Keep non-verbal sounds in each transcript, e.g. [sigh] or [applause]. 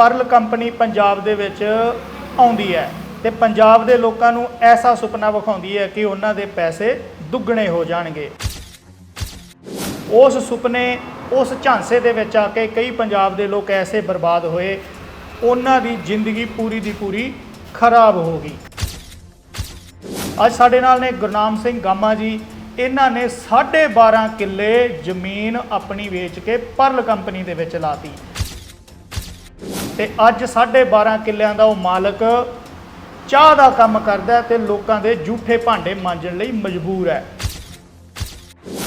Pearl company Punjab ਦੇ ਵਿੱਚ ਆਉਂਦੀ ਹੈ ਤੇ ਪੰਜਾਬ ਦੇ ਲੋਕਾਂ ਨੂੰ ਐਸਾ ਸੁਪਨਾ ਵਿਖਾਉਂਦੀ ਹੈ ਕਿ ਉਹਨਾਂ ਦੇ ਪੈਸੇ ਦੁੱਗਣੇ ਹੋ ਜਾਣਗੇ। ਉਸ ਸੁਪਨੇ, ਉਸ ਝਾਂਸੇ ਦੇ ਵਿੱਚ ਆ ਕੇ ਕਈ ਪੰਜਾਬ ਦੇ ਲੋਕ ਐਸੇ ਬਰਬਾਦ ਹੋਏ, ਉਹਨਾਂ ਦੀ ਜ਼ਿੰਦਗੀ ਪੂਰੀ ਦੀ ਪੂਰੀ ਖਰਾਬ ਹੋ ਗਈ। ਅੱਜ ਸਾਡੇ ਨਾਲ ਨੇ ਗੁਰਨਾਮ ਸਿੰਘ ਗਾਮਾ ਜੀ। ਇਹਨਾਂ ਨੇ 12.5 ਕਿੱਲੇ ਜ਼ਮੀਨ ਆਪਣੀ ਵੇਚ ਕੇ ਪਰਲ ਕੰਪਨੀ ਦੇ ਵਿੱਚ ਲਾਤੀ। ਤੇ ਅੱਜ 12.5 ਕਿੱਲਿਆਂ ਦਾ ਉਹ ਮਾਲਕ ਚਾਹ ਦਾ ਕੰਮ ਕਰਦਾ ਤੇ ਲੋਕਾਂ ਦੇ ਝੂਠੇ ਭਾਂਡੇ ਮਾਂਜਣ ਲਈ ਮਜਬੂਰ ਹੈ।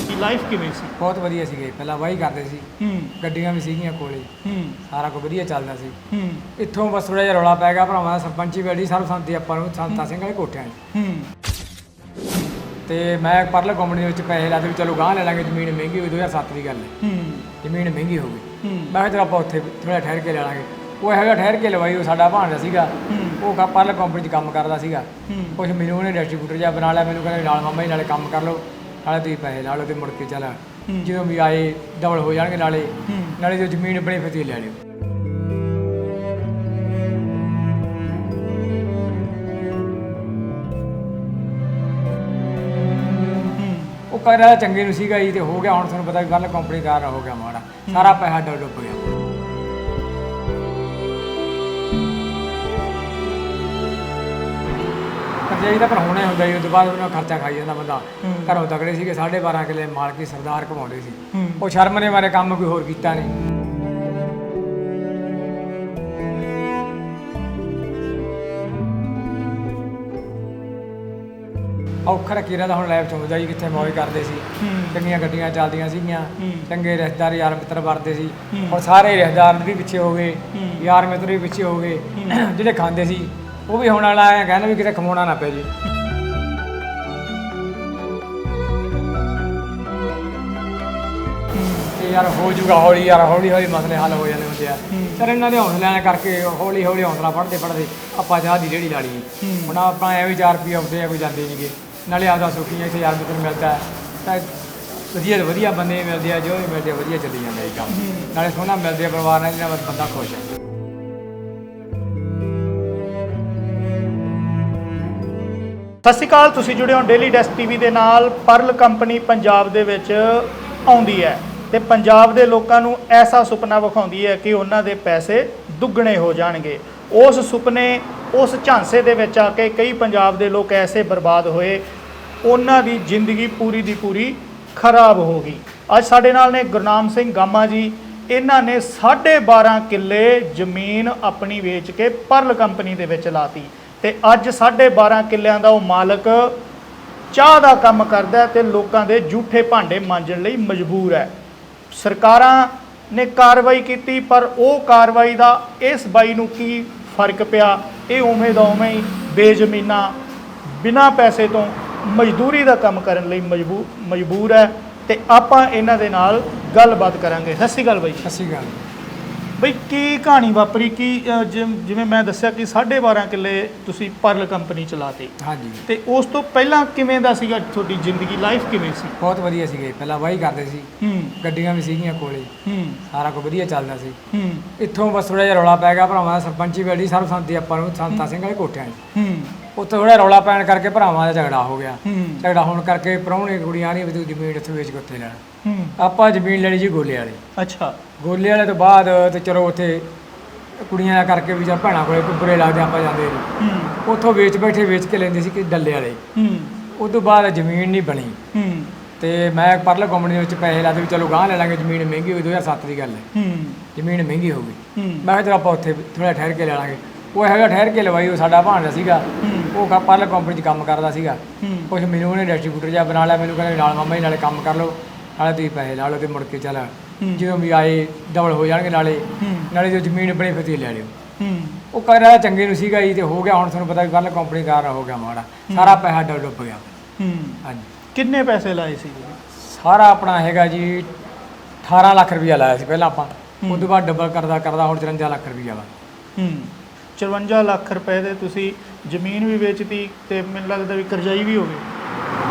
ਕੀ ਲਾਈਫ ਕਿਵੇਂ ਸੀ? ਬਹੁਤ ਵਧੀਆ ਸੀਗੇ। ਪਹਿਲਾਂ ਵਾਹੀ ਕਰਦੇ ਸੀ। ਹੂੰ। ਗੱਡੀਆਂ ਵੀ ਸੀਗੀਆਂ ਕੋਲੇ ਹੂੰ। ਸਾਰਾ ਕੁਝ ਵਧੀਆ ਚੱਲਦਾ ਸੀ। ਹੂੰ। ਇੱਥੋਂ ਬਸ ਥੋੜਾ ਜਿਹਾ ਰੌਲਾ ਪੈ ਗਿਆ। ਭਰਾਵਾਂ ਦਾ ਸਰਪੰਚੀ ਬੈਠੀ ਸਰਬਸੰਮਤੀ ਆਪਾਂ ਨੂੰ ਸੰਤਾ ਸਿੰਘ ਵਾਲੇ ਕੋਠਿਆਂ 'ਚ। ਹੂੰ। ਤੇ ਮੈਂ ਪਰਲ ਕੰਪਨੀ ਦੇ ਵਿੱਚ ਪੈਸੇ ਲਾ ਵੀ ਚਲੋ ਗਾਂ ਲੈ ਲਾਂਗੇ ਜ਼ਮੀਨ ਮਹਿੰਗੀ ਹੋਈ 2007 ਦੀ ਗੱਲ ਹੈ। ਹੂੰ। ਜ਼ਮੀਨ ਮਹਿੰਗੀ ਹੋ ਗਈ। ਮੈਂ ਕਿਹਾ ਚਲੋ ਆਪਾਂ ਉੱਥੇ ਥੋੜਾ ਠਹਿਰ ਕੇ ਲੈ ਲਾਂਗੇ। ਉਹ ਇਹੋ ਜਿਹਾ ਠਹਿਰ ਕੇ ਲਵਾਈ ਉਹ ਸਾਡਾ ਭਾਣਜਾ ਸੀਗਾ। ਉਹ ਕਾ ਪਰਲ ਕੰਪਨੀ 'ਚ ਕੰਮ ਕਰਦਾ ਸੀਗਾ। ਕੁਛ ਮੈਨੂੰ ਉਹਨੇ ਡਿਸਟ੍ਰੀਬਿਊਟਰ ਜਿਹਾ ਬਣਾ ਲਿਆ ਮੈਨੂੰ ਕਹਿੰਦਾ ਨਾਲ ਮਾਮਾ ਜੀ ਨਾਲੇ ਕੰਮ ਕਰ ਲਓ। ਨਾਲੇ ਤੁਸੀਂ ਪੈਸੇ ਲਾ ਲਓ ਤੇ ਮੁੜ ਕੇ ਚੱਲ ਜਦੋਂ ਵੀ ਆਏ ਡਬਲ ਹੋ ਜਾਣਗੇ ਨਾਲੇ। ਨਾਲੇ ਜੋ ਜ਼ਮੀਨ ਬਣੀ ਫਿਰ ਤੁਸੀਂ ਲੈ ਲਿਓ। ਹੂੰ ਉਹ ਕਰ ਰਿਹਾ ਚੰਗੇ ਨੂੰ ਸੀਗਾ ਜੀ ਤੇ ਹੋ ਗਿਆ ਹੁਣ ਤੁਹਾਨੂੰ ਪਤਾ ਵੀ ਗੱਲ ਕੰਪਨੀ ਕਾਰ ਹੋ ਗਿਆ ਮਾੜਾ। ਸਾਰਾ ਪੈਸਾ ਡੁੱਬ ਡੁੱਬ ਗਿਆ। ਕਰਜ਼ਾ ਤਾਂ ਪਰ ਹੋਣਾ ਹੁੰਦਾ ਜੀ ਉਹ ਤੋਂ ਬਾਅਦ ਉਹਨਾਂ ਖਰਚਾ ਖਾਈ ਜਾਂਦਾ ਬੰਦਾ। ਘਰੋਂ ਤਕੜੇ ਸੀਗੇ 12.5 ਕਿੱਲੇ ਮਾਲਕੀ ਸਰਦਾਰ ਕਮਾਉਂਦੇ ਸੀ। ਉਹ ਸ਼ਰਮ ਨੇ ਮਾਰੇ ਕੰਮ ਕੋਈ ਹੋਰ ਕੀਤਾ ਨਹੀਂ। ਔਖਾ ਕੀਰਾ ਦਾ ਹੁਣ ਲੈਬ ਚੋਂਦਾ ਜੀ ਕਿੱਥੇ ਮੌਜ ਕਰਦੇ ਸੀ। ਚੰਗੀਆਂ ਗੱਡੀਆਂ ਚੱਲਦੀਆਂ ਸੀਗੀਆਂ। ਚੰਗੇ ਰਿਸ਼ਤੇਦਾਰ ਯਾਰ ਮਿੱਤਰ ਵਰਦੇ ਸੀ। ਹੁਣ ਸਾਰੇ ਰਿਸ਼ਤੇਦਾਰ ਵੀ ਪਿੱਛੇ ਹੋ ਗਏ। ਯਾਰ ਮਿੱਤਰ ਵੀ ਪਿੱਛੇ ਹੋ ਗਏ [clears throat] ਜਿਹੜੇ ਖਾਂਦੇ ਸੀ ਉਹ ਵੀ ਹੁਣ ਵਾਲਾ ਆਇਆ ਕਹਿੰਦਾ ਵੀ ਕਿਤੇ ਖਮਾਉਣਾ ਨਾ ਪੈ ਜੇ। ਤੇ ਯਾਰ ਹੋ ਜੂਗਾ ਹੌਲੀ ਯਾਰ ਹੌਲੀ ਹੌਲੀ ਮਸਲੇ ਹੱਲ ਹੋ ਜਾਂਦੇ ਹੁੰਦੇ ਆ। ਸਰ ਇਹਨਾਂ ਦੇ ਹੌਸਲੇ ਨਾਲ ਕਰਕੇ ਹੌਲੀ ਹੌਲੀ ਹੌਸਲਾ ਪੜਦੇ ਪੜਦੇ ਆਪਾਂ ਚਾਹ ਦੀ ਰੇੜੀ ਲਾ ਲਈ ਹੁਣ ਆਪਾਂ ਐਵੇਂ 4 ਰੁਪਏ ਆਉਂਦੇ ਆ ਕੋਈ ਜਾਂਦੇ ਨਹੀਂਗੇ ਨਾਲੇ ਆਪਦਾ ਸੁਖੀਆਂ ਇੱਥੇ ਯਾਰ ਮਿੱਤਰ ਮਿਲਦਾ ਹੈ, ਤਾਂ ਵਧੀਆ ਤੋਂ ਵਧੀਆ ਬੰਦੇ ਮਿਲਦੇ ਆ ਜੋ ਵੀ ਮਿਲਦੇ ਆ ਵਧੀਆ ਚੱਲੀ ਜਾਂਦਾ ਇਹ ਕੰਮ। ਨਾਲੇ ਸੋਹਣਾ ਮਿਲਦੇ ਆ ਪਰਿਵਾਰ ਨਾਲ ਨਾਲ ਬੰਦਾ ਖੁਸ਼ ਹੈ। ਸਤਿ ਸ਼੍ਰੀ ਅਕਾਲ ਤੁਸੀਂ ਜੁੜੇ ਹੋ ਡੇਲੀ ਡੈਸਕ ਟੀਵੀ ਦੇ ਨਾਲ। ਪਰਲ ਕੰਪਨੀ ਪੰਜਾਬ ਦੇ ਵਿੱਚ ਆਉਂਦੀ ਹੈ ਤੇ ਪੰਜਾਬ ਦੇ ਲੋਕਾਂ ਨੂੰ ਐਸਾ ਸੁਪਨਾ ਵਿਖਾਉਂਦੀ ਹੈ ਕਿ ਉਹਨਾਂ ਦੇ ਪੈਸੇ ਦੁੱਗਣੇ ਹੋ ਜਾਣਗੇ। ਉਸ ਸੁਪਨੇ ਉਸ ਝਾਂਸੇ ਦੇ ਵਿੱਚ ਆ ਕੇ ਕਈ ਪੰਜਾਬ ਦੇ ਲੋਕ ਐਸੇ ਬਰਬਾਦ ਹੋਏ, ਉਹਨਾਂ ਦੀ ਜ਼ਿੰਦਗੀ ਪੂਰੀ ਦੀ ਪੂਰੀ ਖਰਾਬ ਹੋ ਗਈ। ਅੱਜ ਸਾਡੇ ਨਾਲ ਨੇ ਗੁਰਨਾਮ ਸਿੰਘ ਗਾਮਾ ਜੀ, ਇਹਨਾਂ ਨੇ 12.5 ਕਿੱਲੇ ਜ਼ਮੀਨ ਆਪਣੀ ਵੇਚ ਕੇ ਪਰਲ ਕੰਪਨੀ ਦੇ ਵਿੱਚ ਲਾਤੀ ਤੇ ਅੱਜ 12.5 ਕਿੱਲਿਆਂ ਦਾ ਉਹ ਮਾਲਕ ਚਾਹ ਦਾ ਕੰਮ ਕਰਦਾ ਹੈ ਤੇ ਲੋਕਾਂ ਦੇ ਝੂਠੇ ਭਾਂਡੇ ਮਾਂਜਣ ਲਈ ਮਜਬੂਰ ਹੈ। ਸਰਕਾਰਾਂ ਨੇ ਕਾਰਵਾਈ ਕੀਤੀ, ਪਰ ਉਹ ਕਾਰਵਾਈ ਦਾ ਇਸ ਬਾਈ ਨੂੰ ਕੀ ਫ਼ਰਕ ਪਿਆ? ਇਹ ਉਵੇਂ ਦਾ ਉਵੇਂ ਹੀ ਬੇਜ਼ਮੀਨਾ ਬਿਨਾਂ ਪੈਸੇ ਤੋਂ ਮਜ਼ਦੂਰੀ ਦਾ ਕੰਮ ਕਰਨ ਲਈ ਮਜਬੂਰ ਮਜਬੂਰ ਹੈ ਤੇ ਆਪਾਂ ਇਹਨਾਂ ਦੇ ਨਾਲ ਗੱਲਬਾਤ ਕਰਾਂਗੇ। ਸਤਿ ਸ਼੍ਰੀ ਅਕਾਲ ਬਾਈ। ਸਤਿ ਸ਼੍ਰੀ ਅਕਾਲ। ਬਈ ਕੀ ਕਹਾਣੀ ਵਾਪਰੀ? ਕੀ ਅ, ਜਿਵੇਂ ਮੈਂ ਦੱਸਿਆ ਕਿ 12.5 ਕਿੱਲੇ ਤੁਸੀਂ ਪਰਲ ਕੰਪਨੀ ਚਲਾਤੇ। ਹਾਂਜੀ। ਤੇ ਉਸ ਤੋਂ ਪਹਿਲਾਂ ਕਿਵੇਂ ਦਾ ਸੀਗਾ ਤੁਹਾਡੀ ਜ਼ਿੰਦਗੀ? ਲਾਈਫ ਕਿਵੇਂ ਸੀ? ਬਹੁਤ ਵਧੀਆ ਸੀਗੇ। ਪਹਿਲਾਂ ਵਾਹੀ ਕਰਦੇ ਸੀ। ਹੂੰ। ਗੱਡੀਆਂ ਵੀ ਸੀਗੀਆਂ ਕੋਲੇ। ਹੂੰ। ਸਾਰਾ ਕੁਝ ਵਧੀਆ ਚੱਲਦਾ ਸੀ। ਹੂੰ। ਇੱਥੋਂ ਬਸ ਥੋੜਾ ਜਿਹਾ ਰੌਲਾ ਪੈ ਗਿਆ। ਭਰਾਵਾਂ ਦਾ ਸਰਪੰਚੀ ਬੈਠੀ ਸਰਬਸੰਮਤੀ ਆਪਾਂ ਨੂੰ ਸੰਤਾ ਸਿੰਘ ਵਾਲੇ ਕੋਠਿਆਂ 'ਚ। ਹੂੰ। ਉੱਥੇ ਥੋੜਾ ਰੌਲਾ ਪੈਣ ਕਰਕੇ ਭਰਾਵਾਂ ਦਾ ਝਗੜਾ ਹੋ ਗਿਆ। ਹੂੰ। ਝਗੜਾ ਹੋਣ ਕਰਕੇ ਪ੍ਰਾਹੁਣੇ ਕੁੜੀਆਂ ਨਹੀਂ ਵੀ ਤੂੰ ਜ਼ਮੀਨ ਇੱਥੇ ਵੇਚ ਕੇ ਉੱਥੇ ਲੈਣਾ। ਹੂੰ। ਆਪਾਂ ਜ਼ਮੀਨ ਲੈਣੀ ਜੀ ਗੋਲੇ ਵਾਲੇ। ਅੱਛਾ। ਗੋਲੇ ਵਾਲੇ ਤੋਂ ਬਾਅਦ ਤੇ ਚਲੋ ਉੱਥੇ ਕੁੜੀਆਂ ਦਾ ਕਰਕੇ ਵੀ ਜਦ ਭੈਣਾਂ ਕੋਲੇ ਕੋਈ ਬੁਰੇ ਲੱਗਦੇ ਆਪਾਂ ਜਾਂਦੇ ਹੂੰ। ਉੱਥੋਂ ਵੇਚ ਬੈਠੇ ਵੇਚ ਕੇ ਲੈਂਦੇ ਸੀ ਕਿ ਡੱਲੇ ਵਾਲੇ। ਹੂੰ। ਉਸ ਤੋਂ ਬਾਅਦ ਜ਼ਮੀਨ ਨਹੀਂ ਬਣੀ। ਹੂੰ। ਤੇ ਮੈਂ ਪਰਲ ਕੰਪਨੀ ਦੇ ਵਿੱਚ ਪੈਸੇ ਲਾ ਦੇ ਵੀ ਚਲੋ ਗਾਂ ਲੈ ਲਾਂਗੇ ਜ਼ਮੀਨ ਮਹਿੰਗੀ ਹੋਈ 2007 ਦੀ ਗੱਲ ਹੈ। ਹੂੰ। ਜ਼ਮੀਨ ਮਹਿੰਗੀ ਹੋ ਗਈ। ਮੈਂ ਕਿਹਾ ਚਲੋ ਆਪਾਂ ਉੱਥੇ ਥੋੜਾ ਠਹਿਰ ਕੇ ਲੈ ਲਾਂਗੇ। ਉਹ ਜਿਹਾ ਠਹਿਰ ਕੇ ਲਵਾਈ ਉਹ ਸਾਡਾ ਭਾਣਜਾ ਸੀਗਾ। ਉਹ ਕਾ ਪਰਲ ਕੰਪਨੀ 'ਚ ਕੰਮ ਕਰਦਾ ਸੀਗਾ। ਕੁਛ ਮੈਨੂੰ ਉਹਨੇ ਡਿਸਟ੍ਰੀਬਿਊਟਰ ਜਿਹਾ ਬਣਾ ਲਿਆ ਮੈਨੂੰ ਕਹਿੰਦਾ ਨਾਲ ਮਾਮਾ ਜੀ ਨਾਲੇ ਕੰਮ ਕਰ ਲਓ ਨਾਲੇ ਤੁਸੀਂ ਪੈਸੇ ਲਾ ਲਓ ਤੇ ਮੁੜ ਕੇ ਚੱਲ ਜਦੋਂ ਵੀ ਆਏ ਡਬਲ ਹੋ ਜਾਣਗੇ ਨਾਲੇ। ਨਾਲੇ ਜੋ ਜ਼ਮੀਨ ਬਣੀ ਫਿਰ ਤੁਸੀਂ ਲੈ ਲਿਓ। ਹੂੰ। ਉਹ ਕਰ ਰਿਹਾ ਚੰਗੇ ਨੂੰ ਸੀਗਾ ਜੀ ਤੇ ਹੋ ਗਿਆ ਹੁਣ ਤੁਹਾਨੂੰ ਪਤਾ ਵੀ ਗੱਲ ਕੰਪਨੀ ਕਾਰ ਹੋ ਗਿਆ ਮਾੜਾ। ਸਾਰਾ ਪੈਸਾ ਡੁੱਬ ਡੁੱਬ ਗਿਆ। ਹੂੰ। ਹਾਂਜੀ। ਕਿੰਨੇ ਪੈਸੇ ਲਾਏ ਸੀ? ਸਾਰਾ ਆਪਣਾ ਹੈਗਾ ਜੀ 18 ਲੱਖ ਰੁਪਇਆ ਲਾਇਆ ਸੀ ਪਹਿਲਾਂ ਆਪਾਂ। ਉਸ ਤੋਂ ਬਾਅਦ ਡਬਲ ਕਰਦਾ ਕਰਦਾ ਹੁਣ 54 ਲੱਖ ਰੁਪਇਆ ਵਾ। ਹੂੰ। 54 ਲੱਖ ਰੁਪਏ ਦੇ ਤੁਸੀਂ ਜ਼ਮੀਨ ਵੀ ਵੇਚਤੀ ਤੇ ਮੈਨੂੰ ਲੱਗਦਾ ਵੀ ਕਰਜ਼ਾਈ ਵੀ ਹੋ ਗਈ।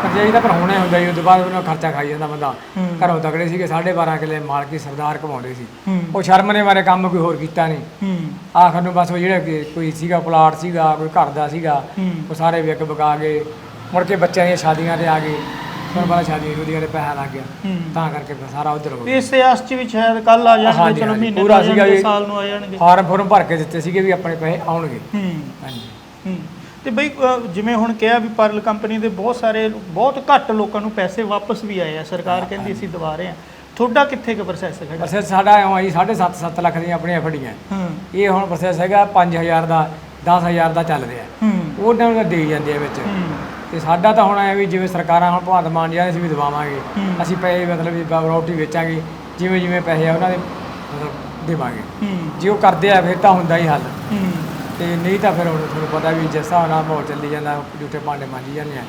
ਕਰਜ਼ਾ ਤਾਂ ਪਰ ਹੋਣਾ ਹੀ ਹੁੰਦਾ ਜੀ ਉਦੋਂ ਬਾਅਦ ਉਹਨਾਂ ਖਰਚਾ ਖਾਈ ਜਾਂਦਾ ਬੰਦਾ। ਹੂੰ। ਘਰੋਂ ਤਕੜੇ ਸੀਗੇ 12.5 ਕਿੱਲੇ ਮਾਲਕੀ ਸਰਦਾਰ ਕਮਾਉਂਦੇ ਸੀ। ਹੂੰ। ਉਹ ਸ਼ਰਮ ਨੇ ਮਾਰੇ ਕੰਮ ਕੋਈ ਹੋਰ ਕੀਤਾ ਨਹੀਂ। ਹੂੰ। ਆਖਰ ਨੂੰ ਬਸ ਉਹ ਜਿਹੜਾ ਕਿ ਕੋਈ ਸੀਗਾ ਪਲਾਟ ਸੀਗਾ ਕੋਈ ਘਰ ਦਾ ਸੀਗਾ ਹੂੰ। ਉਹ ਸਾਰੇ ਵਿਕ ਬਕਾ ਗਏ ਮੁੜ ਕੇ ਬੱਚਿਆਂ ਦੀਆਂ ਸ਼ਾਦੀਆਂ ਤੇ ਆ ਗਏ। ਤੁਹਾਨੂੰ ਪਤਾ ਸ਼ਾਦੀਆਂ ਸ਼ੁਦੀਆਂ ਦੇ ਪੈਸਾ ਲੱਗ ਗਿਆ। ਹੂੰ। ਤਾਂ ਕਰਕੇ ਫਿਰ ਸਾਰਾ ਉਧਰ ਹੋ ਗਿਆ। ਇਸੇ ਆਸ ਚ ਵੀ ਸ਼ਾਇਦ ਕੱਲ ਆ ਜਾਣਗੇ ਹਾਂਜੀ, ਚਲੋ ਹਾਂਜੀ, ਮਹੀਨੇ ਪੂਰਾ ਆ ਸੀਗਾ ਜਾਣਗੇ, ਜੀ। ਸਾਲ ਨੂੰ ਆ ਜਾਣਗੇ। ਫਾਰਮ ਫੋਰਮ ਭਰ ਕੇ ਦਿੱਤੇ ਸੀਗੇ ਵੀ ਆਪਣੇ ਪੈਸੇ ਆਉਣਗੇ। ਹੂੰ। ਹਾਂਜੀ। ਹੂੰ। ਤੇ ਬਈ ਜਿਵੇਂ ਹੁਣ ਕਿਹਾ ਵੀ ਪਰਲ ਕੰਪਨੀ ਦੇ ਬਹੁਤ ਸਾਰੇ ਬਹੁਤ ਘੱਟ ਲੋਕਾਂ ਨੂੰ ਪੈਸੇ ਵਾਪਸ ਵੀ ਆਏ ਆ। ਸਰਕਾਰ ਕਹਿੰਦੀ ਅਸੀਂ ਦਵਾ ਰਹੇ ਆ ਤੁਹਾਡਾ ਕਿੱਥੇ ਕੁ ਪ੍ਰੋਸੈਸ ਹੈਗਾ? ਪ੍ਰੋਸੈਸ ਸਾਡਾ ਐਂ ਆਈ 7.5 7 ਲੱਖ ਦੀਆਂ ਆਪਣੀਆਂ ਫੜੀਆਂ ਹੂੰ। ਇਹ ਹੁਣ ਪ੍ਰੋਸੈਸ ਹੈਗਾ 5000 ਦਾ 10000 ਦਾ ਚੱਲ ਰਿਹਾ। ਹੂੰ। ਉਹਨਾਂ ਨੂੰ ਤਾਂ ਦੇ ਜਾਂਦੇ ਆ ਵਿੱਚ। ਹੂੰ। ਤੇ ਸਾਡਾ ਤਾਂ ਹੁਣ ਐ ਵੀ ਜਿਵੇਂ ਸਰਕਾਰਾਂ ਹੁਣ ਭਗਵੰਤ ਮਾਨ ਜੀ ਅਸੀਂ ਵੀ ਦਵਾਵਾਂਗੇ। ਹੂੰ। ਅਸੀਂ ਪੈਸੇ ਮਤਲਬ ਵੀ ਰੋਟੀ ਵੇਚਾਂਗੇ। ਜਿਵੇਂ ਜਿਵੇਂ ਪੈਸੇ ਆ ਉਹਨਾਂ ਦੇ ਮਤਲਬ ਦੇਵਾਂਗੇ। ਹੂੰ। ਜੇ ਉਹ ਕਰਦੇ ਆ ਫਿਰ ਤਾਂ ਹੁੰਦਾ ਹੀ ਹੱਲ। ਹੂੰ। ਤੇ ਨਹੀਂ ਤਾਂ ਫਿਰ ਹੁਣ ਤੁਹਾਨੂੰ ਪਤਾ ਵੀ ਜਿਸ ਹਿਸਾਬ ਨਾਲ ਮਾਹੌਲ ਚੱਲੀ ਜਾਂਦਾ ਜੂਠੇ ਭਾਂਡੇ ਮਾਂਜੀ ਜਾਂਦੇ ਆ